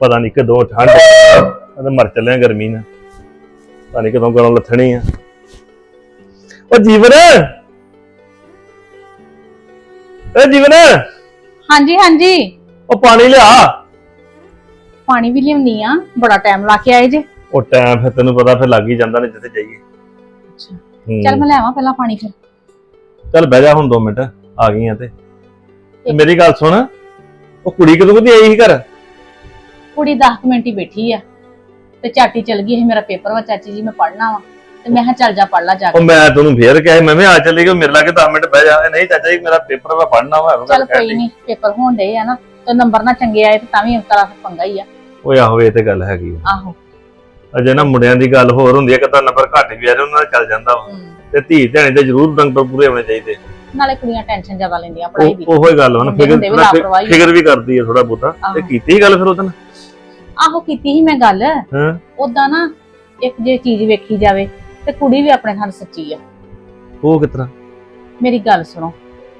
ਪਤਾ ਨਹੀਂ ਕਦੋਂ ਠੰਡ ਅਤੇ ਮਰ ਚੱਲਿਆ ਗਰਮੀ ਨਾਲ। ਪਤਾ ਨਹੀਂ ਕਦੋਂ ਗਲੋਂ ਲੱਥਣੀ ਆ। ਉਹ ਜੀਵਨ! ਏ ਜੀਵਨ! ਹਾਂਜੀ ਹਾਂਜੀ। ਉਹ ਪਾਣੀ ਲਿਆ। ਪਾਣੀ ਵੀ ਲਿਆਉਣੀ ਆ। ਬੜਾ ਟਾਈਮ ਲਾ ਕੇ ਆਏ ਜੇ। ਉਹ ਟਾਈਮ ਫਿਰ ਤੈਨੂੰ ਪਤਾ ਫਿਰ ਲੱਗ ਹੀ ਜਾਂਦਾ ਨੇ ਜਿੱਥੇ ਜਾਈਏ। ਹੂੰ। ਚੱਲ ਮੈਂ ਲਿਆਵਾਂ ਪਹਿਲਾਂ ਪਾਣੀ ਫਿਰ। ਚੱਲ ਬਹਿ ਜਾ ਹੁਣ 2 ਮਿੰਟ। ਆ ਗਈਆਂ ਤੇ। ਤੇ ਮੇਰੀ ਗੱਲ ਸੁਣ। ਉਹ ਕੁੜੀ ਕਦੋਂ ਕਦੀ ਆਈ ਸੀ ਘਰ? ਕੁੜੀ 10 ਮਿੰਟ ਹੀ ਬੈਠੀ ਆ। ਤੇ ਚਾਟੀ ਚਲ ਗਈ ਇਹ ਮੇਰਾ ਪੇਪਰ ਵਾ ਚਾਚੀ ਜੀ ਮੈਂ ਪੜ੍ਹਨਾ ਵਾ। ਤੇ ਮੈਂ ਕਿਹਾ ਚੱਲ ਜਾ ਪੜ੍ਹ ਲਾ ਜਾ ਉਹ ਕੇ ਮੈਂ ਤੈਨੂੰ ਫੇਰ ਕਿਹਾ ਸੀ, ਮੈਂ ਵੀ ਆ ਚੱਲੀ ਕਿ ਮੇਰੇ ਲਾਗੇ 10 ਮਿੰਟ ਬਹਿ ਜਾ। ਨਹੀਂ ਚਾਚਾ ਜੀ ਮੇਰਾ ਪੇਪਰ ਵਾ ਪੜ੍ਹਨਾ ਵਾ ਮੈਂ ਚੱਲ ਕੋਈ। ਨਹੀਂ ਪੇਪਰ ਹੋਣ ਦੇ ਆ ਨਾ ਤੇ ਨੰਬਰ ਨਾ ਚੰਗੇ ਆਏ ਤੇ ਤਾਂ ਵੀ ਅੰਤਰਾ ਪੰਗਾ ਹੀ ਆ। ਓਏ ਆਹੋ ਇਹ ਤੇ ਗੱਲ ਹੈਗੀ ਆ। ਆਹੋ। ਅਜੇ ਨਾ ਮੁੰਡਿਆਂ ਦੀ ਗੱਲ ਹੋਰ ਹੁੰਦੀ ਹੈ ਕਿ ਤਾਂ ਨੰਬਰ ਘੱਟ ਵੀ ਆ ਰਿਹਾ ਉਹਨਾਂ ਦਾ ਚੱਲ ਜਾਂਦਾ ਵਾ। ਹਮ, ਤੇ ਧੀ ਧਿਆਣੇ ਤੇ ਜ਼ਰੂਰ ਨੰਬਰ ਪੂਰੇ ਹੋਣੇ ਚਾਹੀਦੇ। ਨਾਲੇ ਕੁੜੀਆਂ ਟੈਨਸ਼ਨ ਜ਼ਿਆਦਾ ਲੈਂਦੀਆਂ ਪੜ੍ਹਾਈ ਦੀ ਉਹ ਹੀ ਗੱਲ ਮੁੰਡੇ ਫਿਕਰ ਹੁੰਦੇ ਵੀ ਲਾਪਰਵਾਹੀ ਆ। ਫਿਕਰ ਵੀ ਕਰਦੀ ਹੈ ਥੋੜਾ ਆਹੋ। ਤੇ ਕੀਤੀ ਗੱਲ ਫਿਰ ਉਹਦਨ ਆਹੋ ਕੀਤੀ ਸੀ ਮੈਂ ਗੱਲ। ਹਾਂ। ਉਦਾਂ ਨਾ ਇੱਕ ਜੇ ਚੀਜ਼ ਵੇਖੀ ਜਾਵੇ ਤੇ ਕੁੜੀ ਵੀ ਆਪਣੇ ਨਾਲ ਸੱਚੀ ਆ। ਉਹ ਕਿਤਰਾ ਮੇਰੀ ਗੱਲ ਸੁਣੋ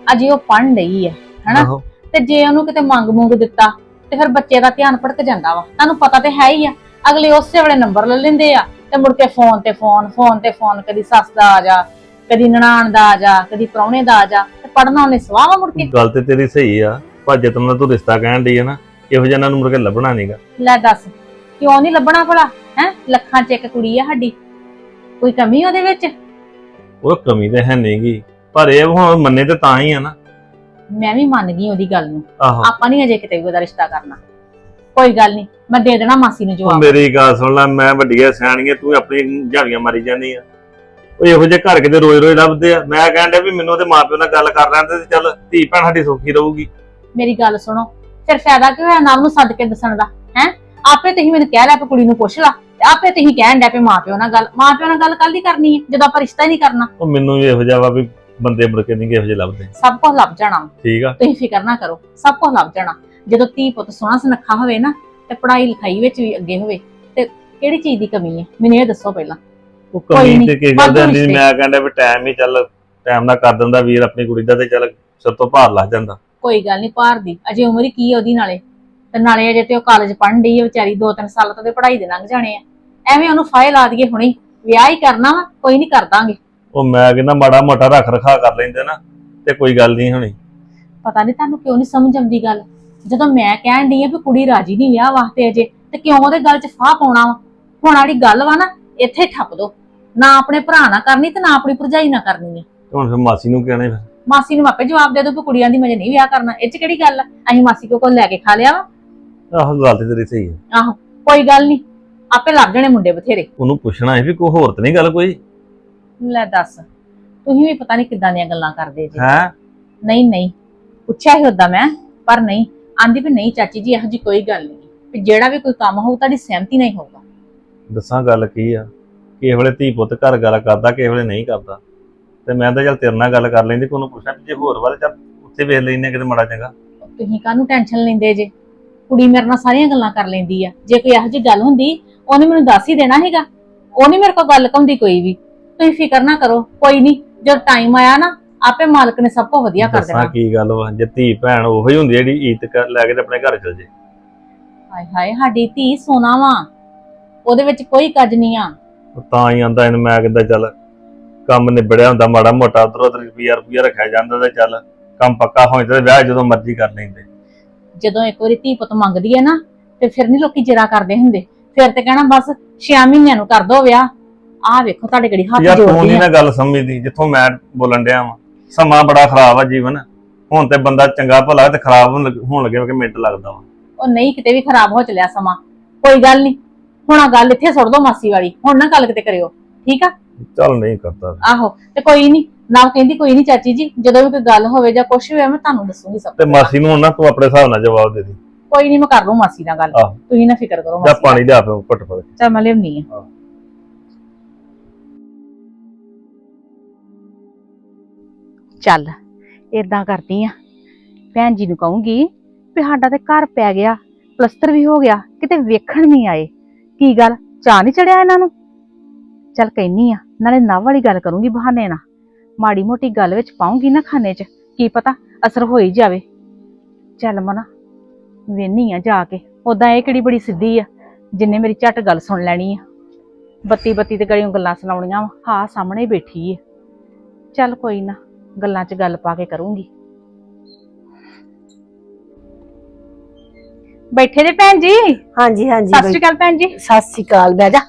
ਅਜੇ ਉਹ ਪੜ੍ਹਨ ਰਹੀ ਆ ਹਨਾ? ਆਹੋ। ਤੇ ਜੇ ਉਹਨੂੰ ਕਿਤੇ ਮੰਗ ਮੁੰਗ ਦਿੱਤਾ ਤੇ ਫਿਰ ਬੱਚੇ ਦਾ ਧਿਆਨ ਭਟਕ ਜਾਂਦਾ ਵਾ। ਤੁਹਾਨੂੰ ਪਤਾ ਤੇ ਹੈ ਹੀ ਆ ਅਗਲੇ ਉਸੇ ਵੇਲੇ ਨੰਬਰ ਲੈ ਲੈਂਦੇ ਆ ਤੇ ਮੁੜ ਕੇ ਫੋਨ ਤੇ ਫੋਨ ਫੋਨ ਤੇ ਫੋਨ ਕਦੀ ਸੱਸ ਦਾ ਆ ਜਾ ਕਦੀ ਨਨਾਣ ਦਾ ਆ ਜਾ ਕਦੀ ਪ੍ਰਾਹੁਣੇ ਦਾ ਆ ਜਾ ਤੇ ਪੜਨਾ ਉਹਨੇ ਸਵਾਵਾ ਮੁੜ ਕੇ? ਗੱਲ ਤੇ ਤੇਰੀ ਸਹੀ ਆ ਪਰ ਜਿਤਨਾ ਦਾ ਤੂੰ ਰਿਸ਼ਤਾ ਕਹਿਣ ਡਈ ਹੈ ਨਾ ਇਹੋ ਜਿਹਾ ਇਹਨਾਂ ਨੂੰ ਮੁੜ ਕੇ ਲੱਭਣਾ ਨਹੀਂਗਾ ਲੈ ਦੱਸ ਕਿਉਂ ਨਹੀਂ ਲੱਭਣਾ ਭਲਾ? ਹੈ? ਲੱਖਾਂ ਚ ਇੱਕ ਕੁੜੀ ਆ ਸਾਡੀ। ਕੋਈ ਕਮੀ ਉਹਦੇ ਵਿੱਚ? ਉਹ ਕਮੀ ਤੇ ਹੈ ਨਹੀਂਗੀ ਪਰ ਇਹ ਹੁਣ ਮੰਨੇ ਤੇ ਤਾਂ ਹੀ ਆ ਨਾ। ਮੈਂ ਵੀ ਮੰਨ ਗਈ ਉਹਦੀ ਗੱਲ ਨੂੰ। ਆਹੋ। ਆਪਾਂ ਨਹੀਂ ਅਜੇ ਕਿਤੇ ਵੀ ਉਹਦਾ ਰਿਸ਼ਤਾ ਕਰਨਾ। ਕੋਈ ਗੱਲ ਨਹੀਂ ਮੈਂ ਦੇ ਦੇਣਾ ਮਾਸੀ ਨੂੰ ਉਹ ਜਵਾਬ। ਮੇਰੀ ਗੱਲ ਸੁਣ ਲੈ ਮੈਂ ਵੱਡੀਆਂ ਸਿਆਣੀਆਂ ਤੂੰ ਆਪਣੀ ਝਾੜੀਆਂ ਮਾਰੀ ਜਾਂਦੀ ਆ। ਉਹ ਇਹੋ ਜਿਹੇ ਘਰ ਕਿਤੇ ਰੋਜ਼ ਰੋਜ਼ ਲੱਭਦੇ ਆ। ਮੈਂ ਕਹਿਣ ਡਿਆ ਵੀ ਮੈਨੂੰ ਉਹਦੇ ਮਾਪਿਓ ਨਾਲ ਗੱਲ ਕਰ ਲੈਣ ਤੇ ਚੱਲ ਧੀ ਭੈਣ ਸਾਡੀ ਸੌਖੀ ਰਹੂਗੀ। ਮੇਰੀ ਗੱਲ ਸੁਣੋ ਫਿਰ ਫਾਇਦਾ ਕੀ ਹੋਇਆ ਨਾਲ ਨੂੰ ਸੱਦ ਕੇ ਦੱਸਣ ਦਾ? ਹੈ? ਆਪੇ ਤੁਸੀਂ ਮੈਨੂੰ ਕਹਿ ਲਿਆ ਕਿ ਕੁੜੀ ਨੂੰ ਪੁੱਛ ਲਾ ਤੇ ਆਪੇ ਤੁਸੀਂ ਕਹਿਣ ਡਿਆ ਪਏ ਮਾਪਿਓ ਨਾਲ ਗੱਲ ਮਾਪਿਓ ਨਾਲ ਗੱਲ ਕੱਲ ਦੀ ਕਰਨੀ ਹੈ ਜਦੋਂ ਆਪਾਂ ਰਿਸ਼ਤਾ ਹੀ ਨਹੀਂ ਕਰਨਾ। ਉਹ ਮੈਨੂੰ ਵੀ ਇਹੋ ਜਿਹਾ ਵਾ ਵੀ ਬੰਦੇ ਮੁੜ ਕੇ ਨਹੀਂ ਇਹੋ ਜਿਹੇ ਲੱਭਦੇ। ਸਭ ਕੁਝ ਲੱਭ ਜਾਣਾ। ਠੀਕ ਆ। ਤੁਸੀਂ ਫਿਕਰ ਨਾ ਕਰੋ ਸਭ ਕੁਝ ਲੱਭ ਜਾਣਾ। ਜਦੋਂ ਧੀ ਪੁੱਤ ਸੋਹਣਾ ਸੁਨੱਖਾ ਹੋਵੇ ਨਾ ਤੇ ਪੜ੍ਹਾਈ ਲਿਖਾਈ ਵਿੱਚ ਵੀ ਅੱਗੇ ਹੋਵੇ ਤੇ ਕਿਹੜੀ ਚੀਜ਼ ਦੀ ਕਮੀ ਹੈ ਮੈਨੂੰ ਇਹ ਦੱਸੋ ਪਹਿਲਾਂ। ਉਹ ਕੋਈ ਕਮੀ ਨੀ, ਤੇ ਕੀ ਵਾਧੂ ਗੱਲ ਦੀ ਰਿਸ਼ਤੇ। ਮੈਂ ਕਹਿੰਦਾ ਵੀ ਟਾਈਮ ਹੀ ਚੱਲ ਟਾਈਮ ਨਾਲ ਕਰ ਦਿੰਦਾ ਵੀਰ ਆਪਣੀ ਕੁੜੀ ਦਾ ਤੇ ਚੱਲ ਸਿਰ ਤੋਂ ਭਾਰ ਲੱਗ ਜਾਂਦਾ। ਕੋਈ ਗੱਲ ਨਹੀਂ ਭਾਰ ਦੀ। ਅਜੇ ਉਮਰ ਹੀ ਕੀ ਹੈ ਉਹਦੀ ਨਾਲੇ? ਤੇ ਨਾਲੇ ਅਜੇ ਤੇ ਉਹ ਕਾਲਜ ਪੜ੍ਹਨ ਡਈ ਹੈ ਵਿਚਾਰੀ ਦੋ ਤਿੰਨ ਸਾਲ ਤਾਂ ਉਹਦੇ ਪੜ੍ਹਾਈ ਦੇ ਲੰਘ ਜਾਣੇ ਆ। ਐਵੇਂ ਉਹਨੂੰ ਫਾਇ ਲਾ ਦਈਏ ਹੁਣੇ। ਹੀ। ਵਿਆਹ ਹੀ ਕਰਨਾ ਵਾ ਕੋਈ ਨਹੀਂ ਕਰ ਦਾਂਗੇ। ਉਹ ਮੈਂ ਕਹਿੰਦਾ ਮਾੜਾ ਮੋਟਾ ਰੱਖ ਰਖਾ ਕਰ ਲੈਂਦੇ ਨਾ ਤੇ ਕੋਈ ਗੱਲ ਨਹੀਂ ਹੋਣੀ। ਪਤਾ ਨਹੀਂ ਤੁਹਾਨੂੰ ਕਿਉਂ ਨਹੀਂ ਸਮਝ ਆਉਂਦੀ ਗੱਲ? ਜਦੋਂ ਮੈਂ ਕਹਿਣ ਡਈ ਆ ਵੀ ਕੁੜੀ ਰਾਜੀ ਨਹੀਂ ਵਿਆਹ ਵਾਸਤੇ ਅਜੇ ਤੇ ਕਿਉਂ ਉਹਦੇ ਗੱਲ 'ਚ ਫਾਹ ਪਾਉਣਾ ਵਾ? ਹੁਣ ਵਾਲੀ ਗੱਲ ਵਾ ਨਾ ਇੱਥੇ ਠੱਪ ਦੋ। ਨਾ ਆਪਣੇ ਭਰਾ ਨਾਲ ਕਰਨੀ ਤੇ ਨਾ ਆਪਣੀ ਭਰਜਾਈ ਨਾਲ ਕਰਨੀ ਹੈ ਤੇ ਹੁਣ ਫਿਰ ਮਾਸੀ ਨੂੰ ਕਹਿਣਾ ਫਿਰ? ਮਾਸੀ ਨੂੰ ਆਪੇ ਜਵਾਬ ਦੇ ਦੋ ਵੀ ਕੁੜੀਆਂ ਦੀ ਮਜੇ ਨਹੀਂ ਵਿਆਹ ਕਰਨਾ। ਇਹ 'ਚ ਕਿਹੜੀ ਗੱਲ ਆ? ਅਸੀਂ ਮਾਸੀ ਕੋ ਕੋਲ ਲੈ ਕੇ ਖਾ ਲਿਆ ਵਾ। ਆਹੋ ਗੱਲ ਤੇ ਤੇਰੀ ਸਹੀ ਹੈ ਆਹੋ ਕੋਈ ਗੱਲ ਨਹੀਂ। ਆਪੇ ਲੱਭ ਜਾਣੇ ਮੁੰਡੇ ਬਥੇਰੇ। ਉਹਨੂੰ ਪੁੱਛਣਾ ਹੈ ਵੀ ਕੋਈ ਹੋਰ ਤਾਂ ਨਹੀਂ ਗੱਲ ਕੋਈ? ਲੈ ਦੱਸ ਤੁਸੀਂ ਵੀ ਪਤਾ ਨਹੀਂ ਕਿੱਦਾਂ ਦੀਆਂ ਗੱਲਾਂ ਕਰਦੇ ਜੀ। ਹੈ? ਨਹੀਂ ਨਹੀਂ। ਪੁੱਛਿਆ ਹੀ ਹੁੰਦਾ ਮੈਂ ਪਰ ਨਹੀਂ। ਆਂਦੀ ਵੀ ਨਹੀਂ ਚਾਚੀ ਜੀ ਇਹੋ ਜੀ ਕੋਈ ਗੱਲ ਨਹੀਂ। ਵੀ ਜਿਹੜਾ ਵੀ ਕੋਈ ਕੰਮ ਹੋਊ ਤੁਹਾਡੀ ਸਹਿਮਤੀ ਨਹੀਂ ਹੋਊਗਾ। ਦੱਸਾਂ ਗੱਲ ਕੀ ਆ? ਕਿਸੇ ਵੇਲੇ ਧੀ ਪੁੱਤ ਘਰ ਗੱਲ ਕਰਦਾ ਕਿਸੇ ਵੇਲੇ ਨਹੀਂ ਕਰਦਾ। ਤੇ ਮੈਂ ਤਾਂ ਚੱਲ ਤੇਰੇ ਨਾਲ ਗੱਲ ਕਰ ਲੈਂਦੀ ਕੋਈ ਨੂੰ ਪੁੱਛਣਾ ਵੀ ਜੇ ਹੋਰ ਵਾਲੇ ਚੱਲ ਉੱਥੇ ਵੇਖ ਲੈਨੇ ਕਿਤੇ ਮਾੜਾ ਚੰਗਾ। ਤੁਸੀਂ ਕਾਹਨੂੰ ਟੈਨਸ਼ਨ ਲੈਂਦੇ ਜੇ? ਕੁੜੀ ਮੇਰੇ ਨਾਲ ਸਾਰੀਆਂ ਗੱਲਾਂ ਕਰ ਲੈਂਦੀ ਆ। ਜੇ ਕੋਈ ਇਹੋ ਜੀ ਗੱਲ ਹੁੰਦੀ ਉਹਨੇ ਮੈਨੂੰ ਦੱਸ ਹੀ ਦੇਣਾ ਹੈਗਾ। ਉਹ ਨਹੀਂ ਮੇਰੇ ਕੋਲ ਗੱਲ ਕਹਿੰਦੀ ਕੋਈ ਵੀ। ਤੁਸੀਂ ਫਿਕਰ ਨਾ ਕਰੋ ਕੋਈ ਨਹੀਂ ਜਦ ਟਾਈਮ ਆਇਆ ਨਾ ਆਪੇ ਮਾਲਕ ਨੇ ਸਭ ਕੁਝ ਵਧੀਆ ਕਰ ਦੱਸਾਂ ਦੇਣਾ। ਕੀ ਗੱਲ ਵਾ ਜੇ ਧੀ ਭੈਣ ਉਹੋ ਹੀ ਹੁੰਦੀ ਆ ਜਿਹੜੀ ਈਤ ਕਰ- ਲੈ ਕੇ ਤੇ ਆਪਣੇ ਘਰ ਚਲ ਜੇ। ਹਾਏ ਹਾਏ ਸਾਡੀ ਧੀ ਸੋਨਾ ਵਾ ਉਹਦੇ ਵਿੱਚ ਕੋਈ ਕੱਜ ਨਹੀਂ ਆ। ਉਹ ਤਾਂ ਹੀ ਆਂਦਾ ਇਹਨੂੰ ਮੈਂ ਕਹਿੰਦਾ ਚੱਲ ਕੰਮ ਨਿਬੜਿਆ ਹੁੰਦਾ ਮਾੜਾ ਮੋਟਾ ਉਧਰ ਉਧਰ ਰੁਪਈਆ ਰੁਪਈਆ ਰੱਖਿਆ ਜਾਂਦਾ ਤੇ ਚੱਲ ਕੰਮ ਪੱਕਾ ਹੋ ਜਾਂਦਾ ਵਿਆਹ ਜਦੋਂ ਮਰਜ਼ੀ ਕਰ ਲੈਂਦੇ। ਜਦੋਂ ਇੱਕ ਵਾਰੀ ਧੀ ਪੁੱਤ ਮੰਗਦੀ ਹੈ ਨਾ ਤੇ ਫਿਰ ਨਹੀਂ ਲੋਕੀ ਜਰਾ ਕਰਦੇ ਹੁੰਦੇ। ਫਿਰ ਤੇ ਕਹਿਣਾ ਬਸ 6 ਮਹੀਨਿਆਂ ਨੂੰ ਕਰ ਦੋ ਵਿਆਹ। ਆਹ ਵੇਖੋ ਤੁਹਾਡੇ ਗੜੀ ਹੱਥ ਯਾਰ ਤੂੰ ਜੋੜਦੀ ਨਹੀਂ ਨਾ ਗੱਲ ਸਮਝਦੀ ਜਿੱਥੋਂ ਮੈਂ ਬੋਲਣ ਡਿਆ ਵਾਂ। ਸਮਾਂ ਬੜਾ ਖਰਾਬ ਆ ਜੀਵਨ। ਹੁਣ ਤੇ ਬੰਦਾ ਚੰਗਾ ਭਲਾ ਤੇ ਖਰਾਬ ਹੋਣ ਲੱਗ- ਹੋਣ ਲੱਗੇ ਕਿ ਮਿੰਟ ਲੱਗਦਾ ਵਾ। ਉਹ ਨਹੀਂ ਕਿਤੇ ਵੀ ਖਰਾਬ ਹੋ ਚਲਿਆ ਸਮਾਂ। ਕੋਈ ਗੱਲ ਨਹੀਂ ਹੁਣ ਆ ਗੱਲ ਇੱਥੇ ਸੁੱਟ ਦੋ ਮਾਸੀ ਵਾਲੀ ਹੁਣ ਨਾ ਗੱਲ ਕਿਤੇ ਕਰਿਓ ਠੀਕ ਆ? ਚੱਲ ਨਹੀਂ ਕਰਦਾ। ਆਹੋ ਤੇ ਕੋਈ ਨਹੀਂ ਨਾ ਕਹਿੰਦੀ ਕੋਈ ਨਹੀਂ ਚਾਚੀ ਜੀ ਜਦੋਂ ਵੀ ਕੋਈ ਗੱਲ ਹੋਵੇ ਜਾਂ ਕੁਝ ਹੋਵੇ ਮੈਂ ਤੁਹਾਨੂੰ ਦੱਸੂਗੀ ਸਭ ਤੇ। ਮਾਸੀ ਨੂੰ ਹੁਣ ਨਾ ਤੂੰ ਆਪਣੇ ਹਿਸਾਬ ਨਾਲ ਜਵਾਬ ਦੇ ਦੇ। ਕੋਈ ਨਹੀਂ ਮੈਂ ਕਰ ਲੂ ਮਾਸੀ ਨਾਲ ਗੱਲ। ਆਹੋ। ਤੁਸੀਂ ਨਾ ਫਿਕਰ ਕਰੋ ਜਾਂ ਮਾਸੀ ਪਾਣੀ ਲਿਆ ਪਿਓ ਘੁੱਟ ਫੜ ਚਲ ਮੈਂ ਲਿਆਉਣੀ ਆ। ਆਹੋ। ਚੱਲ ਇਦਾਂ ਕਰਦੀ ਆ। ਭੈਣ ਜੀ ਨੂੰ ਕਹੂੰਗੀ ਵੀ ਸਾਡਾ ਤੇ ਘਰ ਪੈ ਗਿਆ ਪਲਸਤਰ ਵੀ ਹੋ ਗਿਆ ਕਿਤੇ ਵੇਖਣ ਨਹੀਂ ਆਏ। ਕੀ ਗੱਲ? ਚਾਹ ਨਹੀਂ ਚੜਿਆ ਇਹਨਾਂ ਨੂੰ? ਚੱਲ ਕਹਿਨੀ ਆ, ਨਾਲੇ ਨਵ ਵਾਲੀ ਗੱਲ ਕਰੂੰਗੀ ਬਹਾਨੇ ਨਾਲ। ਮਾੜੀ ਮੋਟੀ ਗੱਲ ਵਿੱਚ ਪਾਉਂਗੀ ਨਾ ਖਾਨੇ 'ਚ, ਕੀ ਪਤਾ ਅਸਰ ਹੋ ਹੀ ਜਾਵੇ। ਚੱਲ ਮਨਾ, ਵੇਨੀ ਆ ਜਾ ਕੇ। ਉਦਾਂ ਇਹ ਕਿਹੜੀ ਬੜੀ ਸਿੱਧੀ ਆ, ਜਿੰਨੇ ਮੇਰੀ ਝੱਟ ਗੱਲ ਸੁਣ ਲੈਣੀ ਆ। ਬੱਤੀ ਬੱਤੀ ਤੇ ਗਲੀਆਂ ਗੱਲਾਂ ਸੁਣਾਉਣੀਆਂ ਵਾ, ਹਾਂ ਸਾਹਮਣੇ ਬੈਠੀ ਆ ਚੱਲ ਕੋਈ ਨਾ, ਗੱਲਾਂ 'ਚ ਗੱਲ ਪਾ ਕੇ ਕਰੂੰਗੀ। ਬੈਠੇ ਜੇ ਭੈਣ ਜੀ? ਹਾਂਜੀ ਹਾਂਜੀ ਸਤਿ ਸ਼੍ਰੀ ਅਕਾਲ ਭੈਣ ਜੀ। ਸਤਿ ਸ਼੍ਰੀ ਅਕਾਲ ਬਹਿ ਜਾ।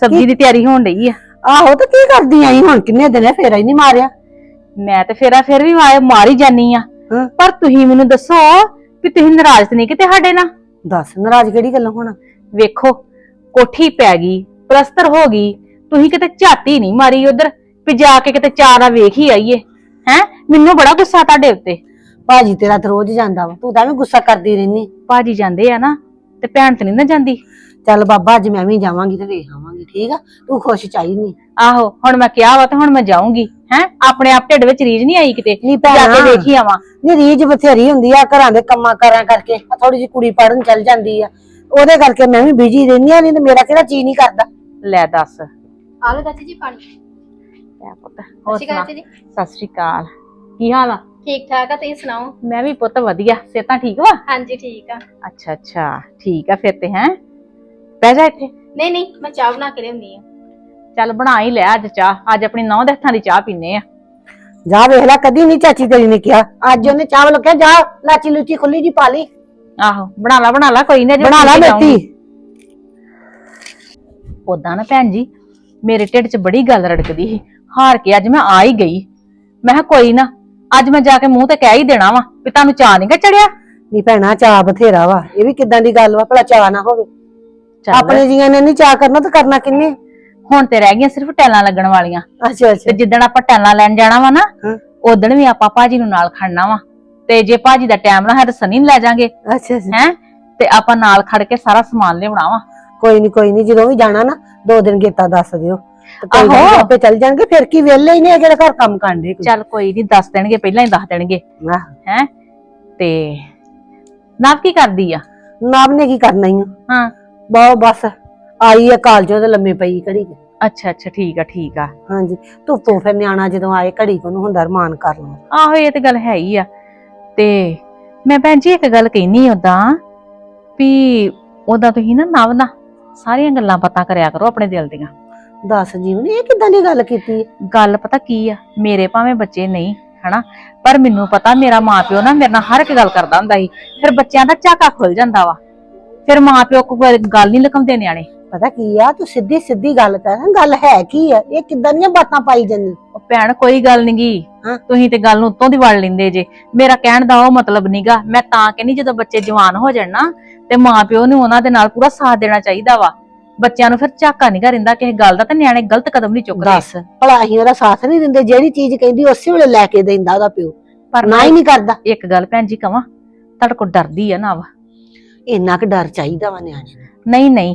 ਸਬਜ਼ੀ ਦੀ ਤਿਆਰੀ ਹੋਣ ਡਈ ਆ। ਆਹੋ ਤੇ ਕੀ ਕਰਦੀ ਆਈ ਹੁਣ? ਕਿੰਨੇ ਦਿਨ ਫੇਰਾ ਹੀ ਨਹੀਂ ਮਾਰਿਆ? ਮੈਂ ਤੇ ਫੇਰਾ ਫਿਰ ਵੀ ਮਾਰ ਮਾਰ ਹੀ ਜਾਨੀ ਆ। ਹਾਂ। ਪਰ ਤੁਸੀਂ ਮੈਨੂੰ ਦੱਸੋ ਵੀ ਤੁਸੀਂ ਨਾਰਾਜ਼ ਤੇ ਨਹੀਂ ਕਿਤੇ ਸਾਡੇ ਨਾਲ? ਦੱਸ ਨਾਰਾਜ਼ ਕਿਹੜੀ ਗੱਲੋਂ ਹੋਣਾ? ਵੇਖੋ ਕੋਠੀ ਪੈ ਗਈ ਪਲਸਤਰ ਹੋ ਗਈ ਤੁਸੀਂ ਕਿਤੇ ਝਾਤੀ ਨਹੀਂ ਮਾਰੀ ਉਧਰ ਵੀ ਜਾ ਕੇ ਕਿਤੇ ਚਾਰਾ ਵੇਖ ਹੀ ਆਈਏ। ਹੈ? ਮੈਨੂੰ ਬੜਾ ਗੁੱਸਾ ਤੁਹਾਡੇ ਉੱਤੇ। ਭਾਜੀ ਤੇਰਾ ਤਾਂ ਰੋਜ਼ ਜਾਂਦਾ ਵਾ ਤੂੰ ਤਾਂ ਵੀ ਗੁੱਸਾ ਕਰਦੀ ਰਹਿਨੀ। ਭਾਜੀ ਜਾਂਦੇ ਆ ਨਾ ਤੇ ਭੈਣ ਤੇ ਨਹੀਂ ਨਾ ਜਾਂਦੀ। ਚੱਲ ਬਾਬਾ ਅੱਜ ਮੈਂ ਵੀ ਜਾਵਾਂਗੀ ਤੇ ਵੇਖ ਆਵਾਂਗੀ ਠੀਕ ਆ? ਤੂੰ ਖੁਸ਼ ਚਾਹੀਦੀ ਆਹੋ ਹੁਣ ਮੈਂ ਕਿਹਾ ਵਾ ਤੇ ਹੁਣ ਮੈਂ ਜਾਊਂਗੀ ਹੈ? ਆਪਣੇ ਆਪ ਢਿੱਡ ਵਿੱਚ ਰੀਝ ਨਹੀਂ ਆਈ ਕਿਤੇ ਨਹੀਂ ਜਾ ਕੇ। ਵੇਖੀ ਆਵਾਂ। ਨਹੀਂ ਰੀਝ ਬਥੇਰੀ ਹੁੰਦੀ ਆ ਘਰਾਂ ਦੇ ਕੰਮਾਂ ਕਾਰਾਂ ਕਰਕੇ ਥੋੜੀ ਜਿਹੀ ਕੁੜੀ ਪੜਨ ਚੱਲ ਜਾਂਦੀ ਆ। ਉਹਦੇ ਕਰਕੇ ਮੈਂ ਵੀ ਬਿਜ਼ੀ ਰਹਿੰਦੀ ਆ ਨਹੀਂ ਤੇ ਮੇਰਾ ਕਿਹੜਾ ਜੀ ਨਹੀਂ ਕਰਦਾ। ਲੈ ਦੱਸ। ਆ ਲਓ ਚਾਚੀ ਜੀ ਪਾਣੀ। ਲੈ ਪੁੱਤ ਹੋਰ ਸਤਿ ਸ਼੍ਰੀ ਅਕਾਲ ਸੁਣਾ। ਜੀ। ਸਤਿ ਸ਼੍ਰੀ ਅਕਾਲ। ਕੀ ਹਾਲ ਆ? ਠੀਕ ਠਾਕ ਆ ਤੁਸੀਂ ਸੁਣਾਓ? ਮੈਂ ਵੀ ਪੁੱਤ ਵਧੀਆ ਸਿਹਤਾਂ ਠੀਕ ਵਾ? ਹਾਂਜੀ ਠੀਕ ਆ। ਅੱਛਾ ਅੱਛਾ ਠੀਕ ਆ ਫਿਰ ਤੇ ਹੈ? ਬਹਿ ਜਾ ਇੱਥੇ। ਨਹੀਂ ਨਹੀਂ ਮੈਂ ਚਾਹ ਬਣਾ ਕੇ ਲਿਆਉਂਦੀ ਆ। ਚੱਲ ਬਣਾ ਹੀ ਲੈ ਅੱਜ ਚਾਹ ਅੱਜ ਆਪਣੀ ਨੌਂ ਦੇ ਹੱਥਾਂ ਦੀ ਚਾਹ ਪੀਨੇ ਆ। ਜਾ ਵੇਖ ਲੈ ਕਦੀ ਨਹੀਂ ਚਾਚੀ ਤੇਰੀ ਨੇ ਕਿਹਾ। ਅੱਜ ਉਹਨੇ ਚਾਵਲ ਕਿਹਾ ਜਾ ਲਾਚੀ ਲੂਚੀ ਖੁੱਲੀ ਜੀ ਪਾ ਲਈ। ਆਹੋ ਬਣਾ ਲਾ ਬਣਾ ਲਾ ਕੋਈ ਨਹੀਂ ਬਣਾ ਲਾ ਮੇਤੀ ਉਦਾਂ ਨਾ ਭੈਣ ਜੀ ਮੇਰੇ ਢਿੱਡ 'ਚ ਬੜੀ ਗੱਲ ਰੜਕਦੀ ਸੀ। ਹਾਰ ਕੇ ਅੱਜ ਮੈਂ ਆ ਹੀ ਗਈ। ਮੈਂ ਕਿਹਾ ਕੋਈ ਨਾ ਅੱਜ ਮੈਂ ਜਾ ਕੇ ਮੂੰਹ ਤੇ ਕਹਿ ਹੀ ਦੇਣਾ ਵਾ ਵੀ ਤੁਹਾਨੂੰ ਚਾਹ ਨਹੀਂ ਗਾ ਚੜਿਆ? ਨਹੀਂ ਭੈਣਾ ਚਾਹ ਬਥੇਰਾ ਵਾ। ਇਹ ਵੀ ਕਿਦਾਂ ਦੀ ਗੱਲ ਵਾ? ਭਲਾ ਚਾਹ ਨਾ ਹੋਵੇ। ਚੱਲ। ਆਪਣੇ ਜੀਆਂ ਨੇ ਨਹੀਂ ਚਾਹ ਕਰਨਾ ਤਾਂ ਕਰਨਾ ਕਿੰਨੇ? ਹੁਣ ਤੇ ਰਹਿ ਗਈਆਂ ਸਿਰਫ ਟੈਲਾਂ ਲੱਗਣ ਵਾਲੀਆਂ। ਅੱਛਾ ਅੱਛਾ। ਤੇ ਜਿੱਦਣ ਆਪਾਂ ਟੈਲਾਂ ਲੈਣ ਜਾਣਾ ਵਾ ਨਾ ਹਾਂ। ਉਦਣ ਵੀ ਆਪਾਂ ਭਾਜੀ ਨੂੰ ਨਾਲ ਖੜਨਾ ਵਾ। ਤੇ ਜੇ ਭਾਜੀ ਦਾ ਟਾਈਮ ਨਾ ਹੈ ਤਾਂ ਸਨੀ ਨੂੰ ਲੈ ਜਾਾਂਗੇ। ਅੱਛਾ ਅੱਛਾ। ਹੈ? ਤੇ ਆਪਾਂ ਨਾਲ ਖੜ ਕੇ ਸਾਰਾ ਸਮਾਨ ਲਿਆਉਣਾ ਵਾ। ਕੋਈ ਨਹੀਂ ਕੋਈ ਨਹੀਂ ਜਦੋਂ ਵੀ ਜਾਣਾ ਨਾ ਦੋ ਦਿਨ ਗੇਤਾ ਦੱਸ ਦਿਓ। ਕੋਈ ਗੱਲ ਨੀ, ਆਹੋ। ਆਪੇ ਚੱਲ ਜਾਣਗੇ ਫਿਰ ਕੀ ਵਿਹਲੇ ਹੀ ਨੇ ਅਗਲੇ ਘਰ ਕੰਮ ਕਰਦੇ ਕੋਈ। ਚੱਲ ਕੋਈ ਨਹੀਂ ਦੱਸ ਦੇਣਗੇ ਪਹਿਲਾਂ ਹੀ ਦੱਸ ਦੇਣਗੇ। ਆਹ, ਹੈ? ਤੇ ਨਾਬ ਕੀ ਕਰਦੀ ਆ? ਨਾਮ ਨੇ ਕੀ ਕਰਨਾ ਹੀ ਹਾਂ। ਬਹੁ ਬਸ ਆਈ ਆ ਕਾਲਜੋਂ ਤੇ ਲੰਮੇ ਪਈ ਘੜੀ ਕੁ। ਅੱਛਾ ਅੱਛਾ ਠੀਕ ਆ ਠੀਕ ਆ। ਹਾਂਜੀ ਧੁੱਪੋਂ ਫਿਰ ਨਿਆਣਾ ਜਦੋਂ ਆਏ ਘੜੀ ਕੋ ਨੂੰ ਹੁੰਦਾ ਰਮਾਨ ਕਰ ਲਵਾਂ ਆਹੋ ਇਹ ਤੇ ਗੱਲ ਹੈ ਹੀ ਆ। ਤੇ ਮੈਂ ਭੈਣ ਜੀ ਇੱਕ ਗੱਲ ਕਹਿਨੀ ਉਦਾਂ ਵੀ ਉਦਾਂ ਤੁਸੀਂ ਨਾ ਨਵ ਨਾ ਸਾਰੀਆਂ ਗੱਲਾਂ ਪਤਾ ਕਰਿਆ ਕਰੋ ਆਪਣੇ ਦਿਲ ਦੀਆਂ। ਦੱਸ ਜੀਵਨ ਇਹ ਕਿਦਾਂ ਦੀ ਗੱਲ ਕੀਤੀ? ਗੱਲ ਪਤਾ ਕੀ ਆ? ਮੇਰੇ ਭਾਵੇਂ ਬੱਚੇ ਨਹੀਂ ਹਨਾ? ਪਰ ਮੈਨੂੰ ਪਤਾ ਮੇਰਾ ਮਾਪਿਓ ਨਾ ਮੇਰੇ ਨਾਲ ਹਰ ਇੱਕ ਗੱਲ ਕਰਦਾ ਹੁੰਦਾ ਸੀ। ਫਿਰ ਬੱਚਿਆਂ ਦਾ ਝਾਕਾ ਖੁੱਲ ਜਾਂਦਾ ਵਾ। ਫਿਰ ਮਾਪਿਓ ਕੋ ਗੱਲ ਨਹੀਂ ਲਕਾਉਂਦੇ ਨਿਆਣੇ। ਪਤਾ ਕੀ ਆ? ਤੂੰ ਸਿੱਧੀ ਸਿੱਧੀ ਗੱਲ ਕਰ ਗੱਲ ਹੈ ਕੀ ਆ? ਇਹ ਕਿਦਾਂ ਦੀਆਂ ਬਾਤਾਂ ਪਾਈ ਜਾਂਦੀ? ਉਹ ਭੈਣ ਕੋਈ ਗੱਲ ਨੀ ਗੀ। ਹਾਂ। ਤੁਸੀਂ ਤੇ ਗੱਲ ਨੂੰ ਉੱਤੋਂ ਦੀ ਵੜ ਲੈਂਦੇ ਜੇ। ਮੇਰਾ ਕਹਿਣ ਦਾ ਉਹ ਮਤਲਬ ਨਹੀਂਗਾ ਮੈਂ ਤਾਂ ਕਹਿੰਨੀ ਜਦੋਂ ਬੱਚੇ ਜਵਾਨ ਹੋ ਜਾਣ ਨਾ ਤੇ ਮਾਪਿਓ ਨੂੰ ਉਹਨਾਂ ਦੇ ਨਾਲ ਪੂਰਾ ਸਾਥ ਦੇਣਾ ਚਾਹੀਦਾ ਵਾ। ਬੱਚਿਆਂ ਨੂੰ ਫਿਰ ਝਾਕਾ ਨਹੀਂਗਾ ਰਹਿੰਦਾ ਕਿਸੇ ਗੱਲ ਦਾ ਤੇ ਨਿਆਣੇ ਗਲਤ ਕਦਮ ਨਹੀਂ ਚੁੱਕਦੇ। ਦੱਸ ਭਲਾ ਅਸੀਂ ਉਹਦਾ ਸਾਥ ਨਹੀਂ ਦਿੰਦੇ ਜਿਹੜੀ ਚੀਜ਼ ਕਹਿੰਦੀ ਉਸੇ ਵੇਲੇ ਲੈ ਕੇ ਦਿੰਦਾ ਉਹਦਾ ਪਿਓ। ਪਰ ਨਾ ਹੀ ਨਹੀਂ ਕਰਦਾ। ਇੱਕ ਗੱਲ ਭੈਣ ਜੀ ਕਵਾਂ ਤੁਹਾਡੇ ਕੋਲ ਡਰਦੀ ਆ ਨਾ ਵਾ। ਇੰਨਾ ਕੁ ਡਰ ਚਾਹੀਦਾ ਵਾ ਨਿਆਣੇ ਨੂੰ। ਨਹੀਂ ਨਹੀਂ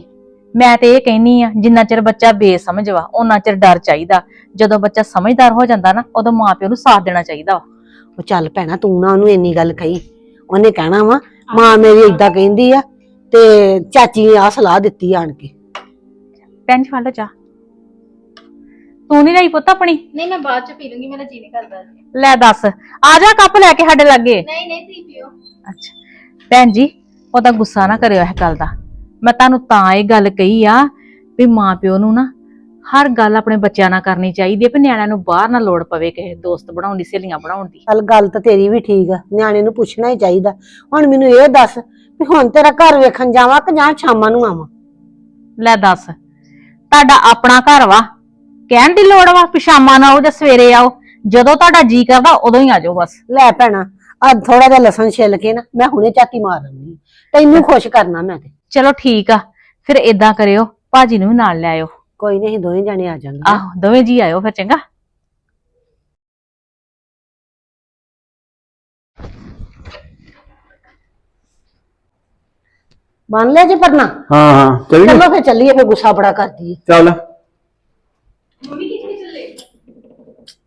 ਮੈਂ ਤੇ ਇਹ ਕਹਿਨੀ ਆ ਜਿੰਨਾ ਚਿਰ ਬੱਚਾ ਬੇਸਮਝ ਵਾ ਉਹਨਾਂ ਚਿਰ ਡਰ ਚਾਹੀਦਾ। ਜਦੋਂ ਬੱਚਾ ਸਮਝਦਾਰ ਹੋ ਜਾਂਦਾ ਨਾ ਉਦੋਂ ਮਾਪਿਓ ਨੂੰ ਸਾਥ ਦੇਣਾ ਚਾਹੀਦਾ ਵਾ। ਉਹ ਚੱਲ ਭੈਣਾ ਤੂੰ ਨਾ ਉਹਨੂੰ ਇੰਨੀ ਗੱਲ ਕਹੀ। ਉਹਨੇ ਕਹਿਣਾ ਵਾ ਮਾਂ ਮੇਰੀ ਏਦਾਂ ਕਹਿੰਦੀ ਆ ਤੇ ਚਾਚੀ ਨੇ ਆ ਸਲਾਹ ਦਿੱਤੀ ਆਣ ਕੇ। ਭੈਣ ਜੀ ਫੜ ਲਓ ਚਾਹ। ਤੂੰ ਨਹੀਂ ਲਈ ਪੁੱਤ ਆਪਣੀ? ਨਹੀਂ ਮੈਂ ਬਾਅਦ ਚ ਪੀ ਲੂੰਗੀ ਮੇਰਾ ਜੀ ਨਹੀਂ ਕਰਦਾ। ਲੈ ਦੱਸ ਆ ਜਾ ਕੱਪ ਲੈ ਕੇ ਸਾਡੇ ਲਾਗੇ। ਨਹੀਂ ਨਹੀਂ ਤੁਸੀਂ ਪੀਓ। ਅੱਛਾ। ਭੈਣ ਜੀ ਉਹਦਾ ਗੁੱਸਾ ਨਾ ਕਰਿਓ ਇਹ ਗੱਲ ਦਾ। ਮੈਂ ਤੁਹਾਨੂੰ ਤਾਂ ਇਹ ਗੱਲ ਕਹੀ ਆ ਵੀ ਮਾਪਿਓ ਨੂੰ ਨਾ ਹਰ ਗੱਲ ਆਪਣੇ ਬੱਚਿਆਂ ਨਾਲ ਕਰਨੀ ਚਾਹੀਦੀ ਹੈ ਵੀ ਨਿਆਣਿਆਂ ਨੂੰ ਬਾਹਰ ਨਾ ਲੋੜ ਪਵੇ ਕਿਸੇ ਦੋਸਤ ਬਣਾਉਣ ਦੀ ਸਹੇਲੀਆਂ ਬਣਾਉਣ ਦੀ। ਚੱਲ ਗੱਲ ਤਾਂ ਤੇਰੀ ਵੀ ਠੀਕ ਆ ਨਿਆਣੇ ਨੂੰ ਪੁੱਛਣਾ ਹੀ ਚਾਹੀਦਾ। ਹੁਣ ਮੈਨੂੰ ਇਹ ਦੱਸ ਵੀ ਹੁਣ ਤੇਰਾ ਘਰ ਵੇਖਣ ਜਾਵਾਂ ਕਿ ਜਾਂ ਸ਼ਾਮਾਂ ਨੂੰ ਆਵਾਂ? ਲੈ ਦੱਸ ਤੁਹਾਡਾ ਆਪਣਾ ਘਰ ਵਾ। ਕਹਿਣ ਦੀ ਲੋੜ ਵਾ ਵੀ ਸ਼ਾਮਾਂ ਨੂੰ ਆਓ ਜਾਂ ਸਵੇਰੇ ਆਓ। ਜਦੋਂ ਤੁਹਾਡਾ ਜੀ ਕਰਦਾ ਉਦੋਂ ਹੀ ਆ ਜਾਓ ਬਸ। ਲੈ ਭੈਣਾ ਅੱਜ ਥੋੜਾ ਜਿਹਾ ਲਸਣ ਛਿੱਲ ਕੇ ਨਾ ਮੈਂ ਹੁਣੇ ਚਾਤੀ ਮਾਰ ਦਿੰਦੀ ਤੈਨੂੰ ਖੁਸ਼ ਕਰਨਾ ਮੈਂ ਤੇ। ਚਲੋ ਠੀਕ ਆ ਫਿਰ ਇਦਾਂ ਕਰਿਓ ਭਾਜੀ ਨੂੰ ਵੀ ਨਾਲ ਲੈ ਆਇਓ। ਕੋਈ ਨਹੀਂ ਦੋਵੇਂ ਜਾਣੇ ਆ ਜਾਣਗੇ ਆਹੋ ਦੋਵੇਂ ਜੀ ਆਇਓ ਫਿਰ ਚੰਗਾ। ਮੰਨ ਲਿਆ ਜੀ ਪਰਨਾ? ਹਾਂ ਹਾਂ ਚੱਲੀ ਚਲੋ ਫਿਰ ਚੱਲੀਏ ਫਿਰ ਗੁੱਸਾ ਬੜਾ ਕਰਦੀ ਹੈ ਚੱਲ। ਮੰਮੀ ਕਿੱਥੇ ਚੱਲੇ?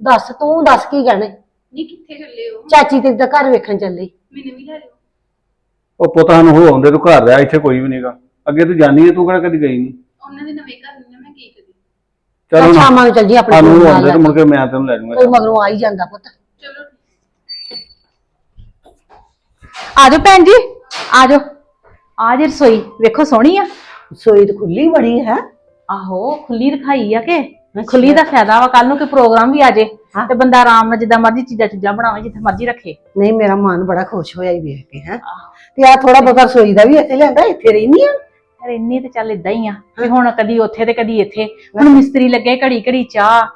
ਦੱਸ ਤੂੰ ਦੱਸ ਕੀ ਕਹਿਣਾ ਨਹੀਂ ਕਿੱਥੇ ਚੱਲੇ ਹੋ ਚਾਚੀ ਤੇਰੀ ਦਾ ਘਰ ਵੇਖਣ ਚੱਲੀ। ਮੈਨੂੰ ਵੀ ਲੈ ਜਾਓ। ਉਹ ਪੁੱਤਾਂ ਨੂੰ ਹੋ ਆਉਂਦੇ ਤੂੰ ਘਰ ਰਿਹਾ ਇੱਥੇ ਕੋਈ ਵੀ ਨਹੀਂਗਾ ਅੱਗੇ ਤੂੰ ਜਾਣੀ ਹੈ ਤੂੰ ਕਿਹੜਾ ਕਦੀ ਗਈ ਨਹੀਂ ਉਹਨਾਂ ਦੇ ਨਵੇਂ ਘਰ ਨੇ ਮੈਂ ਕੀ ਕਰੀ ਚਲੋ ਨਾ ਸ਼ਾਮਾਂ ਨੂੰ ਚੱਲ ਜੀ ਆਪਣੇ ਸਾਨੂੰ ਕੋਲ ਹੋ ਨਾਲ ਆਉਂਦੇ ਤੇ ਕੇ। ਮੁੜ ਕੇ ਮੈਂ ਤੈਨੂੰ ਲੈ ਜਾਊਂਗਾ। ਕੋਈ ਮਗਰੋਂ ਆ ਹੀ ਜਾਂਦਾ ਪੁੱਤ। ਚਲੋ। ਆ ਜਾਓ ਭੈਣ ਜੀ ਆ ਜਾਓ। ਆ ਜੇ ਰਸੋਈ ਵੇਖੋ ਸੋਹਣੀ ਆ। ਸੋਈ ਤਾਂ ਖੁੱਲੀ ਬੜੀ ਹੈ। ਆਹੋ ਖੁੱਲੀ ਰਖਾਈ ਆ ਕਿ? ਖੁੱਲੀ ਦਾ ਫਾਇਦਾ ਵਾ ਕੱਲ ਨੂੰ ਕੋਈ ਪ੍ਰੋਗਰਾਮ ਵੀ ਆ ਜੇ ਹਾਂ। ਤੇ ਬੰਦਾ ਆਰਾਮ ਨਾਲ ਜਿੱਦਾਂ ਮਰਜ਼ੀ ਚੀਜ਼ਾਂ ਚੀਜ਼ਾਂ ਬਣਾਵੇ ਜਿੱਥੇ ਮਰਜ਼ੀ ਰੱਖੇ। ਨਹੀਂ ਮੇਰਾ ਮਨ ਬੜਾ ਖੁਸ਼ ਹੋਇਆ ਹੀ ਵੇਖ ਕੇ ਹੈ। ਤੇ ਆ ਥੋੜਾ ਬਹੁਤਾ ਰਸੋਈ ਦਾ ਵੀ ਇੱਥੇ ਲਿਆਂਦਾ ਇੱਥੇ ਰਹਿਨੀ ਆ। ਪਰ ਇੰਨੀ ਤੇ ਚੱਲ ਇਦਾਂ ਹੀ ਆ ਵੀ ਹੁਣ ਕਦੀ ਉੱਥੇ ਤੇ ਕਦੀ ਇੱਥੇ। ਹੁਣ ਮਿਸਤਰੀ ਲੱਗੇ ਘੜੀ ਘੜੀ ਚਾਹ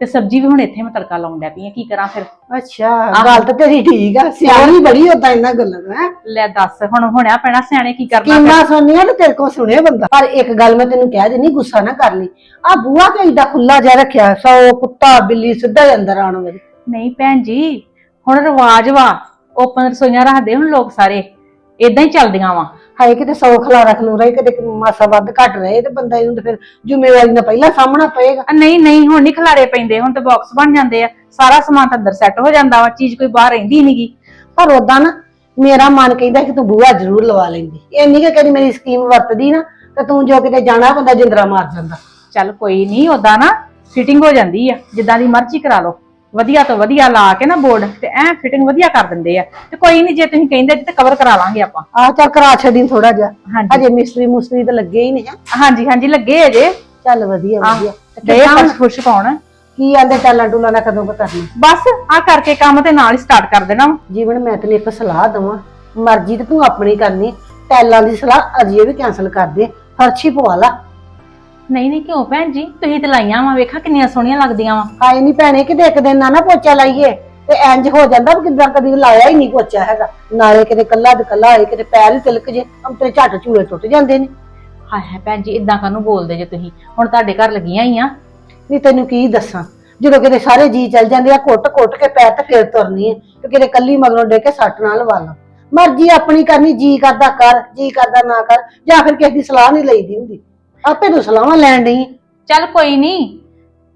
ਤੇ ਸਬਜ਼ੀ ਵੀ ਹੁਣ ਇੱਥੇ ਮੈਂ ਤੜਕਾ ਲਾਉਣ ਡੈ ਪਈ ਆ ਕੀ ਕਰਾਂ ਫਿਰ? ਅੱਛਾ ਗੱਲ ਤਾਂ ਤੇਰੀ ਠੀਕ ਆ ਸਿਆਣੀ ਬੜੀ ਹੁੰਦਾ ਇਹਨਾਂ ਗੱਲਾਂ ਦਾ ਹੈਂ। ਲੈ ਦੱਸ ਹੁਣ ਹੋਣਿਆ ਪੈਣਾ ਸਿਆਣੇ ਕੀ ਕਰਨਾ ਫਿਰ? ਕਿੰਨਾ ਸੁਣਿਆ ਤੇ ਤੇਰੇ ਕੋਲ ਸੁਣਿਆ ਬੰਦਾ। ਪਰ ਇੱਕ ਗੱਲ ਮੈਂ ਤੈਨੂੰ ਕਹਿ ਦਿੰਨੀ ਗੁੱਸਾ ਨਾ ਕਰ ਲਈ। ਆ ਬੂਆ ਕਿ ਏਡਾ ਖੁੱਲਾ ਜਿਹਾ ਰੱਖਿਆ ਸੌ ਕੁੱਤਾ ਬਿੱਲੀ ਸਿੱਧਾ ਹੀ ਅੰਦਰ ਆਉਣ ਵਾਲੀ। ਨਹੀਂ ਭੈਣ ਜੀ ਹੁਣ ਰਿਵਾਜ ਵਾ ਓਪਨ ਰਸੋਈਆਂ ਰੱਖਦੇ ਹੁਣ ਲੋਕ ਸਾਰੇ। ਇਦਾਂ ਹੀ ਚੱਲਦੀਆਂ ਵਾ। ਹਾਏ ਕਿਤੇ ਸੌ ਖਲਾਰਾ ਖਲੂਰਾ ਹੀ ਕਿਤੇ ਮਾਸਾ ਵੱਧ ਘਟ ਰਹੇ ਤੇ ਬੰਦਾ ਇਹਨੂੰ ਤੇ ਫਿਰ ਜ਼ਿੰਮੇਵਾਰੀ ਨਾਲ ਪਹਿਲਾਂ ਸਾਹਮਣਾ ਪਏਗਾ। ਨਹੀਂ ਨਹੀਂ ਹੁਣ ਨਹੀਂ ਖਲਾਰੇ ਪੈਂਦੇ ਹੁਣ ਤੇ ਬਾਕਸ ਬਣ ਜਾਂਦੇ ਆ। ਸਾਰਾ ਸਮਾਨ ਤਾਂ ਅੰਦਰ ਸੈੱਟ ਹੋ ਜਾਂਦਾ ਵਾ ਚੀਜ਼ ਕੋਈ ਬਾਹਰ ਰਹਿੰਦੀ ਨਹੀਂਗੀ ਪਰ ਉਦਾਂ ਨਾ ਮੇਰਾ ਮਨ ਕਹਿੰਦਾ ਕਿ ਤੂੰ ਬੂਆ ਜ਼ਰੂਰ ਲਵਾ ਲੈਂਦੀ। ਇਹ ਨਹੀਂ ਕਿ ਕਦੀ ਮੇਰੀ ਸਕੀਮ ਵਰਤਦੀ ਨਾ ਤੇ ਤੂੰ ਜੋ ਕਿਤੇ ਜਾਣਾ ਬੰਦਾ ਜਿੰਦਰਾ ਮਾਰ ਜਾਂਦਾ। ਚੱਲ ਕੋਈ ਨਹੀਂ ਓਦਾਂ ਨਾ ਫਿਟਿੰਗ ਹੋ ਜਾਂਦੀ ਆ ਜਿੱਦਾਂ ਦੀ ਮਰਜ਼ੀ ਕਰਾ ਲਓ। ਵਧੀਆ ਤੋਂ ਵਧੀਆ ਲਾ ਕੇ ਨਾ ਬੋਰਡ ਤੇ ਐ ਫਿਟਿੰਗ ਵਧੀਆ ਕਰ ਦਿੰਦੇ ਆ। ਤੇ ਕੋਈ ਨਹੀਂ ਜੇ ਤੁਸੀਂ ਕਹਿੰਦੇ ਤੇ ਕਵਰ ਕਰਾ ਲਾਂਗੇ ਆਪਾਂ। ਆ ਚੱਲ ਕਰਾ ਛੱਡੀ ਥੋੜਾ ਜਿਹਾ। ਹਾਂਜੀ। ਅਜੇ ਮਿਸਤਰੀ ਮੁਸਤਰੀ ਤਾਂ ਲੱਗੇ ਹੀ ਨਹੀਂ ਹੈ ਹਾਂਜੀ ਹਾਂਜੀ ਲੱਗੇ ਅਜੇ ਚੱਲ ਵਧੀਆ ਵਧੀਆ। ਤੇ ਦੇ ਕਿੱਦਾਂ ਹੁਣ? ਫਰਸ਼ ਫੁਰਸ਼ ਪਾਉਣ ਕੀ ਆਂਦੇ ਟਾਲਾਂ ਟੂਲਾਂ ਦਾ ਕਦੋਂ ਕੁ ਕਰਨਾ। ਬਸ ਆ ਕਰਕੇ ਕੰਮ ਤੇ ਨਾਲ ਹੀ ਸਟਾਰਟ ਕਰ ਦੇਣਾ ਵਾ। ਜੀਵਨ ਮੈਂ ਤੈਨੂੰ ਇੱਕ ਸਲਾਹ ਦਵਾਂ। ਮਰਜ਼ੀ ਤੇ ਤੂੰ ਆਪਣੀ ਕਰਨੀ। ਟੈਲਾਂ ਦੀ ਸਲਾਹ ਅਜੇ ਵੀ ਕੈਨਸਲ ਕਰ ਦੇ। ਫਰਸ਼ੀ ਪਵਾ ਲਾ। ਨਹੀਂ ਨਹੀਂ ਕਿਉਂ ਭੈਣ ਜੀ? ਤੁਸੀਂ ਤੇ ਲਾਈਆਂ ਵਾ ਵੇਖਾ ਕਿੰਨੀਆਂ ਸੋਹਣੀਆਂ ਲੱਗਦੀਆਂ ਵਾ। ਆਏ ਨਹੀਂ ਭੈਣੇ ਕਿਤੇ ਇੱਕ ਦਿਨ ਨਾ ਨਾ ਪੋਚਾ ਲਾਈਏ। ਤੇ ਇੰਜ ਹੋ ਜਾਂਦਾ ਵੀ ਕਿਦਾਂ ਕਦੀ ਲਾਇਆ ਹੀ ਨਹੀਂ ਪੋਚਾ ਹੈਗਾ। ਨਾਲੇ ਕਿਤੇ ਕੱਲਾ ਤੇ ਕੱਲਾ ਹੋਏ ਕਿਤੇ ਪੈਰ ਹੀ ਤਿਲਕ ਜੇ ਹਮ ਤੇ ਝੱਟ ਝੂਲੇ ਟੁੱਟ ਜਾਂਦੇ ਨੇ। ਹਾਏ ਹਾਏ ਭੈਣ ਜੀ ਇਦਾਂ ਕਾਹਨੂੰ ਬੋਲਦੇ ਜੇ ਤੁਸੀਂ? ਹੁਣ ਤੁਹਾਡੇ ਘਰ ਲੱਗੀਆਂ ਹੀ ਆ। ਨਹੀਂ ਤੈਨੂੰ ਕੀ ਦੱਸਾਂ? ਜਦੋਂ ਕਿਤੇ ਸਾਰੇ ਜੀ ਚੱਲ ਜਾਂਦੇ ਆ ਕੁੱਟ ਕੁੱਟ ਕੇ ਪੈਰ ਤੇ ਫੇਰ ਤੁਰਨੀ ਹੈ ਤੇ ਕਿਤੇ ਕੱਲੀ ਮਗਰੋਂ ਡੇ ਕੇ ਸੱਟ ਨਾਲ ਲਵਾ ਲਾ ਮਰਜ਼ੀ ਆਪਣੀ ਕਰਨੀ ਜੀ ਕਰਦਾ ਕਰ ਜੀ ਕਰਦਾ ਨਾ ਕਰ ਜਾਂ ਫਿਰ ਕਿਸੇ ਦੀ ਸਲਾਹ ਨਹੀਂ ਲਈਦੀ ਹੁੰਦੀ। ਆਪੇ ਤੂੰ ਸਲਾਹਾਂ ਲੈਣ ਨਹੀਂ ਚੱਲ ਕੋਈ ਨਹੀਂ।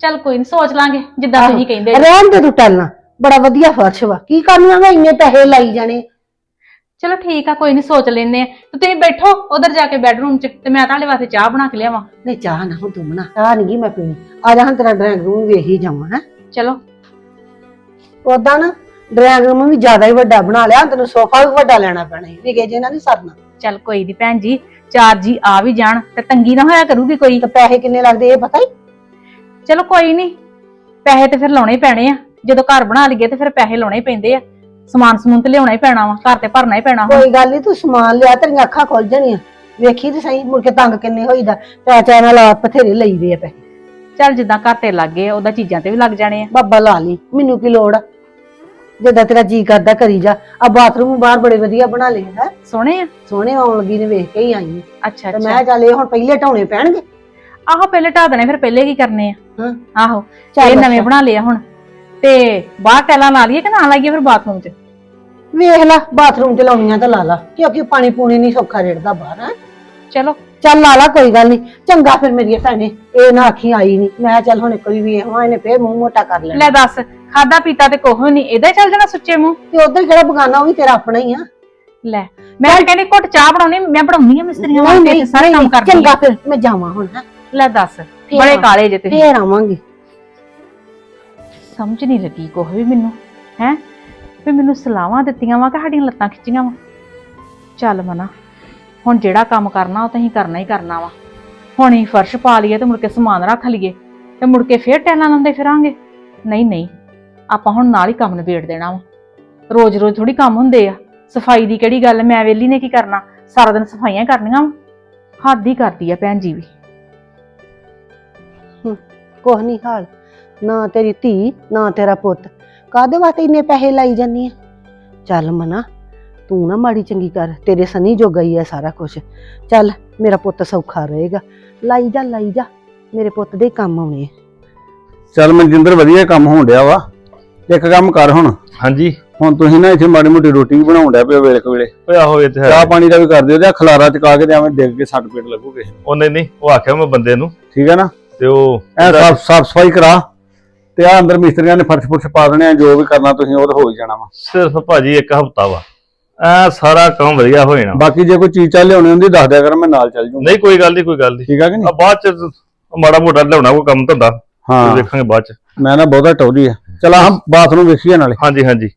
ਚੱਲ ਕੋਈ ਨਹੀਂ ਸੋਚ ਲਾਂਗੇ ਜਿੱਦਾਂ ਤੁਸੀਂ ਕਹਿੰਦੇ ਜੇ। ਰਹਿਣ ਦੇ ਤੂੰ ਟੈਲਾਂ ਬੜਾ ਵਧੀਆ ਫਰਸ਼ ਵਾ। ਕੀ ਕਰਨਾ ਵਾ ਇੰਨੇ ਪੈਸੇ ਲਾਈ ਜਾਣੇ? ਚਲੋ ਠੀਕ ਆ ਕੋਈ ਨਹੀਂ ਸੋਚ ਲੈਨੇ ਆ। ਤੇ ਤੁਸੀਂ ਬੈਠੋ ਉਧਰ ਜਾ ਕੇ ਬੈਡਰੂਮ 'ਚ ਤੇ ਮੈਂ ਤੁਹਾਡੇ ਵਾਸਤੇ ਚਾਹ ਬਣਾ ਕੇ ਲਿਆਵਾਂ। ਨਹੀਂ ਚਾਹ ਨਾ ਹੁਣ ਤੂੰ ਬਣਾ। ਚਾਹ ਨਹੀਂ ਮੈਂ ਪੀਣੀ। ਆ ਜਾ ਹਾਂ ਤੇਰਾ ਡਰਾਇੰਗ ਰੂਮ ਵੇਖ ਹੀ ਜਾਵਾਂ ਹੈ। ਚਲੋ। ਉਦਾਂ ਨਾ ਡਰਾਇੰਗ ਰੂਮ ਵੀ ਜ਼ਿਆਦਾ ਹੀ ਵੱਡਾ ਬਣਾ ਲਿਆ ਤੈਨੂੰ ਸੋਫਾ ਵੀ ਵੱਡਾ ਲੈਣਾ ਪੈਣਾ ਹੈ ਨਿਕੇ ਜੇ ਨਾਲ ਨਹੀਂ ਸਰਨਾ। ਚੱਲ ਕੋਈ ਨਹੀਂ ਭੈਣ ਜੀ ਚਾਰ ਜੀ ਆ ਵੀ ਜਾਣ ਤੇ ਤੰਗੀ ਨਾ ਹੋਇਆ ਕਰੂਗੀ ਕੋਈ। ਤੇ ਪੈਸੇ ਕਿੰਨੇ ਲੱਗਦੇ ਇਹ ਪਤਾ ਹੀ? ਚਲੋ ਕੋਈ ਨਹੀਂ ਪੈਸੇ ਤੇ ਫਿਰ ਲਾਉਣੇ ਹੀ ਪੈਣੇ ਆ। ਜਦੋਂ ਘਰ ਬਣਾ ਲਈਏ ਤੇ ਫਿਰ ਪੈਸੇ ਲਾਉਣੇ ਹੀ ਪੈਂਦੇ ਆ। ਸਮਾਨ ਸਮੂਨ ਤੇ ਲਿਆਉਣਾ ਹੀ ਪੈਣਾ ਵਾ ਘਰ ਤੇ ਭਰਨਾ ਹੀ ਪੈਣਾ ਕੋਈ ਗੱਲ ਨਹੀਂ ਤੂੰ ਸਮਾਨ ਲਿਆ ਤੇਰੀਆਂ ਅੱਖਾਂ ਖੁੱਲ ਜਾਣੀਆਂ। ਵੇਖੀ ਤੇ ਸਹੀ ਮੁੜ ਕੇ ਤੰਗ ਕਿੰਨੇ ਹੋਈਦਾ। ਚਾਚਾ ਨਾਲ ਆ ਬਥੇਰੇ ਲਈਦੇ ਆ ਪੈਸੇ। ਚੱਲ ਜਿੱਦਾਂ ਘਰ ਤੇ ਲੱਗ ਗਏ ਉਹਦਾ ਚੀਜ਼ਾਂ ਤੇ ਵੀ ਲੱਗ ਜਾਣੇ ਆ। ਬਾਬਾ ਲਾ ਲਈ ਮੈਨੂੰ ਕੀ ਲੋੜ ਆ? ਜਿੱਦਾਂ ਤੇਰਾ ਜੀ ਕਰਦਾ ਕਰੀ ਜਾ। ਆ ਬਾਥਰੂਮ ਬਾਹਰ ਬੜੇ ਵਧੀਆ ਬਣਾ ਲਏ ਹੈ ਸੋਹਣੇ ਆ? ਸੋਹਣੇ ਆਉਣ ਲੱਗੀ ਨੇ ਵੇਖ ਕੇ ਹੀ ਆਈ ਹਾਂ। ਅੱਛਾ ਤੇ ਅੱਛਾ। ਮੈਂ ਚੱਲ ਇਹ ਹੁਣ ਪਹਿਲੇ ਢਾਉਣੇ ਪੈਣਗੇ। ਆਹੋ ਪਹਿਲੇ ਢਾ ਦੇਣੇ ਫਿਰ ਪਹਿਲੇ ਕੀ ਕਰਨੇ ਆ? ਹਾਂ। ਆਹੋ ਚੱਲ ਇਹ ਨਵੇਂ ਅੱਛਾ। ਬਣਾ ਲਿਆ ਹੁਣ। ਤੇ ਬਾਹਰ ਟੈਲਾਂ ਲਾ ਲਈਏ ਕਿ ਨਾ ਲਾਈਏ ਫਿਰ ਬਾਥਰੂਮ 'ਚ? ਵੇਖ ਲੈ ਬਾਥਰੂਮ ਚ ਲਾਉਣੀਆਂ ਤਾਂ ਲਾ ਲਾ ਕਿਉਂਕਿ ਪਾਣੀ ਪੂਣੀ ਨਹੀਂ ਸੌਖਾ ਰੇੜਦਾ ਬਾਹਰ ਹੈ। ਚਲੋ। ਚੱਲ ਲਾ ਲਾ ਕੋਈ ਗੱਲ ਨਹੀਂ। ਚੰਗਾ ਫਿਰ ਮੇਰੀ ਭੈਣੇ ਇਹ ਨਾ ਆਖੀ ਆਈ ਨਹੀਂ। ਮੈਂ ਕਿਹਾ ਚੱਲ ਹੁਣ ਕੋਈ ਵੀ ਆਵਾਂ ਇਹਨੇ ਫੇਰ ਮੂੰਹ ਮੋਟਾ ਕਰ ਲੈਣਾ। ਲੈ ਦੱਸ ਖਾਦਾ ਪੀਤਾ ਤੇ ਕੋਹ ਨਹੀਂ ਇਹਦਾ ਹੀ ਚੱਲ ਜਾਣਾ ਸੁੱਚੇ ਮੂੰਹ। ਤੇ ਉਧਰ ਕਿਹੜਾ ਬਗਾਨਾ ਉਹ ਵੀ ਤੇਰਾ ਆਪਣਾ ਹੀ ਆ। ਲੈ ਮੈਂ ਕਹਿੰਦੀ ਘੁੱਟ ਚਾਹ ਬਣਾਉਣੀ ਮੈਂ ਬਣਾਉਣੀ ਆ ਮਿਸਤਰੀਆਂ ਨਹੀਂ ਵਾਸਤੇ ਨਹੀਂ ਤੇ ਸਾਰੇ ਕੰਮ ਕਰਦੀ ਚੰਗਾ ਆ। ਫਿਰ ਮੈਂ ਜਾਵਾਂ ਹੁਣ ਹੈਂ। ਲੈ ਦੱਸ ਫੇਰ ਬੜੇ। ਕਾਲੇ ਜੇ ਤੁਸੀਂ। ਫੇਰ ਆਵਾਂਗੀ। ਸਮਝ ਨਹੀਂ ਲੱਗੀ ਕੁਛ ਵੀ ਮੈਨੂੰ ਹੈ? ਵੀ ਮੈਨੂੰ ਸਲਾਹਾਂ ਦਿੱਤੀਆਂ ਵਾ ਕਿ ਸਾਡੀਆਂ ਲੱਤਾਂ ਖਿੱਚੀਆਂ ਵਾ। ਚੱਲ ਮਨਾ ਹੁਣ ਜਿਹੜਾ ਕੰਮ ਕਰਨਾ ਉਹ ਤਾਂ ਅਸੀਂ ਕਰਨਾ ਹੀ ਕਰਨਾ ਵਾ। ਹੁਣ ਹੀ ਫਰਸ਼ ਪਾ ਲਈਏ ਤੇ ਮੁੜ ਕੇ ਸਮਾਨ ਰੱਖ ਲਈਏ ਤੇ ਮੁੜ ਕੇ ਫੇਰ ਟੈਲਾਂ ਲਾਉਂਦੇ ਫਿਰਾਂਗੇ। ਨਹੀਂ ਨਹੀਂ ਆਪਾਂ ਹੁਣ ਨਾਲ ਹੀ ਕੰਮ ਨਿਬੇੜ ਦੇਣਾ ਵਾ। ਰੋਜ਼-ਰੋਜ਼ ਥੋੜੀ ਕੰਮ ਹੁੰਦੇ ਆ। ਸਫ਼ਾਈ ਦੀ ਕਿਹੜੀ ਗੱਲ? ਮੈਂ ਵੇਲੀ ਨੇ ਕੀ ਕਰਨਾ? ਸਾਰਾ ਦਿਨ ਸਫਾਈਆਂ ਕਰਨੀਆਂ ਵਾ। ਹੱਦ ਹੀ ਕਰਦੀ ਆ ਭੈਣ ਜੀ ਵੀ। ਕੁਛ ਨਹੀਂ ਹਾਲ। ਨਾ ਤੇਰੀ ਧੀ ਨਾ ਤੇਰਾ ਪੁੱਤ। ਕਾਦੇ ਵਾਸਤੇ ਇੰਨੇ ਪੈਸੇ ਲਾਈ ਜਾਨੀ ਆ? ਚੱਲ ਮਨਾ ਤੂੰ ਨਾ ਮਾੜੀ ਚੰਗੀ ਕਰ। ਤੇਰੇ ਸਨੀ ਜੋਗਾ ਹੀ ਆ ਸਾਰਾ ਕੁਝ ਚੱਲ ਮੇਰਾ ਪੁੱਤ ਸੌਖਾ ਰਹੇਗਾ। ਲਾਈ ਜਾ ਲਾਈ ਜਾ। ਮੇਰੇ ਪੁੱਤ ਦੇ ਕੰਮ ਆਉਣੇ ਆ। ਚੱਲ ਮਨਜਿੰਦਰ ਵਧੀਆ ਕੰਮ ਹੋਣ ਡਿਆ ਵਾ। ਇੱਕ ਕੰਮ ਕਰ ਹੁਣ। ਹਾਂਜੀ। ਹੁਣ ਤੁਸੀਂ ਨਾ ਇੱਥੇ ਮਾੜੀ ਮੋਟੀ ਰੋਟੀ ਵੀ ਬਣਾਉਣ ਡਿਆ ਪਿਓ ਵੇਲੇ ਵੇਲੇ। ਓਏ ਆਹੋ ਇਹ ਤੇ ਹੈ। ਚਾਹ ਪਾਣੀ ਦਾ ਵੀ ਕਰ ਦਿਓ ਤੇ ਖਲਾਰਾ ਚਕਾ ਕੇ ਤੇ ਐਵੇਂ ਡਿੱਗ ਕੇ ਸੱਟ ਪੇਟ ਲੱਗੂਗੇ। ਉਹ ਨਹੀਂ ਨਹੀਂ ਉਹ ਆਖਿਆ ਮੈਂ ਬੰਦੇ ਨੂੰ। ਠੀਕ ਹੈ ਨਾ? ਤੇ ਉਹ ਐ ਸਾਫ਼ ਸਾਫ਼ ਸਫ਼ਾਈ ਕਰਾ ਤੇ ਆ ਅੰਦਰ ਮਿਸਤਰੀਆਂ ਨੇ ਫਰਸ਼ ਫੁਰਸ਼ ਪਾ ਦੇਣੇ ਆ ਜੋ ਵੀ ਕਰਨਾ ਤੁਸੀਂ ਉਹ ਤਾਂ ਹੋ ਹੀ ਜਾਣਾ ਵਾ। ਸਿਰਫ ਭਾਜੀ ਇੱਕ ਹਫਤਾ ਵਾ। ਐ ਸਾਰਾ ਕੰਮ ਵਧੀਆ ਹੋ ਜਾਣਾ। ਬਾਕੀ ਜੇ ਕੋਈ ਚੀਜ਼ ਚਾਹ ਲਿਆਉਣੀ ਹੁੰਦੀ ਦੱਸ ਦਿਆ ਕਰ ਮੈਂ ਨਾਲ ਚੱਲ ਜੂੰਗਾ। ਨਹੀਂ ਕੋਈ ਗੱਲ ਨਹੀਂ ਕੋਈ ਗੱਲ ਨਹੀਂ। ਠੀਕ ਆ ਕਿ ਆ ਨਹੀਂ ਬਾਅਦ ਚ ਮਾੜਾ ਮੋਟਾ ਲਿਆਉਣਾ ਕੋਈ ਕੰਮ ਧੰਦਾ। ਹਾਂ। ਵੇਖਾਂਗੇ ਬਾਅਦ ਚ। ਮੈਂ ਨਾ ਬਹੁਤਾ ਟੌਰੀ ਆ। ਚਲ ਹਾਂ ਬਾਥਰੂਮ ਵੇਖੀਏ ਨਾਲੇ। ਹਾਂਜੀ ਹਾਂਜੀ।